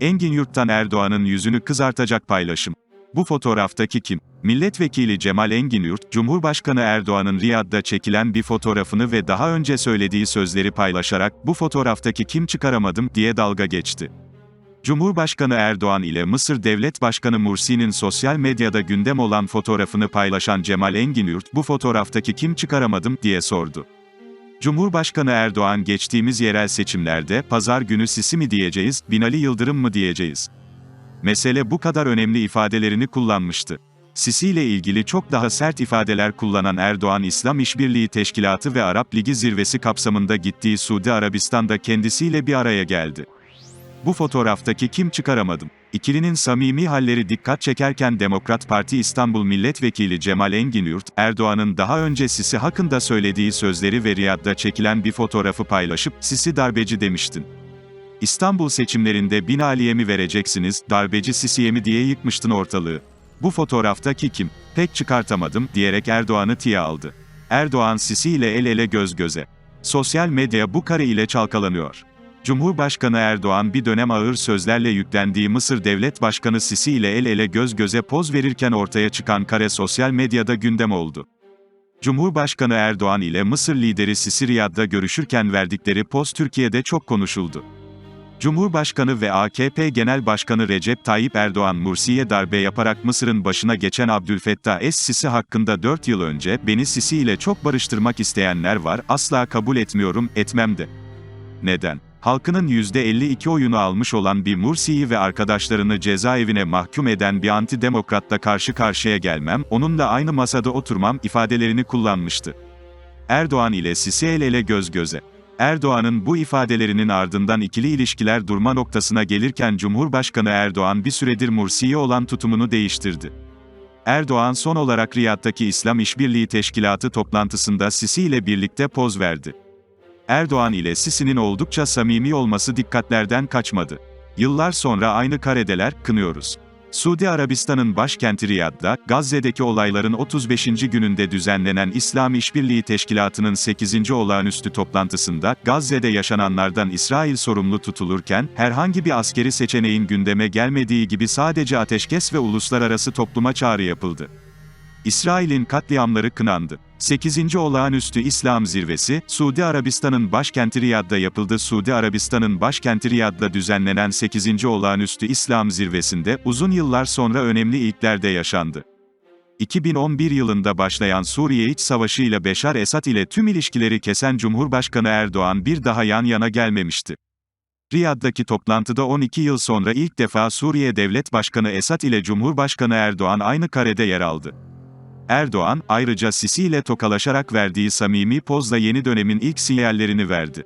Engin Yurt'tan Erdoğan'ın yüzünü kızartacak paylaşım. Bu fotoğraftaki kim? Milletvekili Cemal Enginyurt, Cumhurbaşkanı Erdoğan'ın Riyad'da çekilen bir fotoğrafını ve daha önce söylediği sözleri paylaşarak, bu fotoğraftaki kim çıkaramadım diye dalga geçti. Cumhurbaşkanı Erdoğan ile Mısır Devlet Başkanı Mursi'nin sosyal medyada gündem olan fotoğrafını paylaşan Cemal Enginyurt, bu fotoğraftaki kim çıkaramadım diye sordu. Cumhurbaşkanı Erdoğan geçtiğimiz yerel seçimlerde, pazar günü Sisi mi diyeceğiz, Binali Yıldırım mı diyeceğiz? Mesele bu kadar önemli ifadelerini kullanmıştı. Sisi ile ilgili çok daha sert ifadeler kullanan Erdoğan İslam İşbirliği Teşkilatı ve Arap Ligi zirvesi kapsamında gittiği Suudi Arabistan'da kendisiyle bir araya geldi. Bu fotoğraftaki kim çıkaramadım. İkilinin samimi halleri dikkat çekerken Demokrat Parti İstanbul Milletvekili Cemal Enginyurt, Erdoğan'ın daha önce Sisi hakkında söylediği sözleri ve Riyad'da çekilen bir fotoğrafı paylaşıp, Sisi darbeci demiştin. İstanbul seçimlerinde Binali'ye mi vereceksiniz, darbeci Sisi'ye mi diye yıkmıştın ortalığı. Bu fotoğraftaki kim? Pek çıkartamadım, diyerek Erdoğan'ı tiye aldı. Erdoğan Sisi ile el ele göz göze. Sosyal medya bu kare ile çalkalanıyor. Cumhurbaşkanı Erdoğan bir dönem ağır sözlerle yüklendiği Mısır Devlet Başkanı Sisi ile el ele göz göze poz verirken ortaya çıkan kare sosyal medyada gündem oldu. Cumhurbaşkanı Erdoğan ile Mısır lideri Sisi Riyad'da görüşürken verdikleri poz Türkiye'de çok konuşuldu. Cumhurbaşkanı ve AKP Genel Başkanı Recep Tayyip Erdoğan Mursi'ye darbe yaparak Mısır'ın başına geçen Abdülfettah Es-Sisi hakkında 4 yıl önce, beni Sisi ile çok barıştırmak isteyenler var, asla kabul etmiyorum, etmem de. Neden? Halkının %52 oyunu almış olan bir Mursi'yi ve arkadaşlarını cezaevine mahkum eden bir antidemokratla karşı karşıya gelmem, onunla aynı masada oturmam ifadelerini kullanmıştı. Erdoğan ile Sisi el ele göz göze. Erdoğan'ın bu ifadelerinin ardından ikili ilişkiler durma noktasına gelirken Cumhurbaşkanı Erdoğan bir süredir Mursi'ye olan tutumunu değiştirdi. Erdoğan son olarak Riyad'daki İslam İşbirliği Teşkilatı toplantısında Sisi ile birlikte poz verdi. Erdoğan ile Sisi'nin oldukça samimi olması dikkatlerden kaçmadı. Yıllar sonra aynı karedeler, kınıyoruz. Suudi Arabistan'ın başkenti Riyad'da, Gazze'deki olayların 35. gününde düzenlenen İslam İşbirliği Teşkilatı'nın 8. olağanüstü toplantısında, Gazze'de yaşananlardan İsrail sorumlu tutulurken, herhangi bir askeri seçeneğin gündeme gelmediği gibi sadece ateşkes ve uluslararası topluma çağrı yapıldı. İsrail'in katliamları kınandı. 8. Olağanüstü İslam Zirvesi, Suudi Arabistan'ın başkenti Riyad'da yapıldı. Suudi Arabistan'ın başkenti Riyad'da düzenlenen 8. Olağanüstü İslam Zirvesi'nde, uzun yıllar sonra önemli ilklerde yaşandı. 2011 yılında başlayan Suriye İç Savaşı ile Beşar Esad ile tüm ilişkileri kesen Cumhurbaşkanı Erdoğan bir daha yan yana gelmemişti. Riyad'daki toplantıda 12 yıl sonra ilk defa Suriye Devlet Başkanı Esad ile Cumhurbaşkanı Erdoğan aynı karede yer aldı. Erdoğan, ayrıca Sisi ile tokalaşarak verdiği samimi pozla yeni dönemin ilk sinyallerini verdi.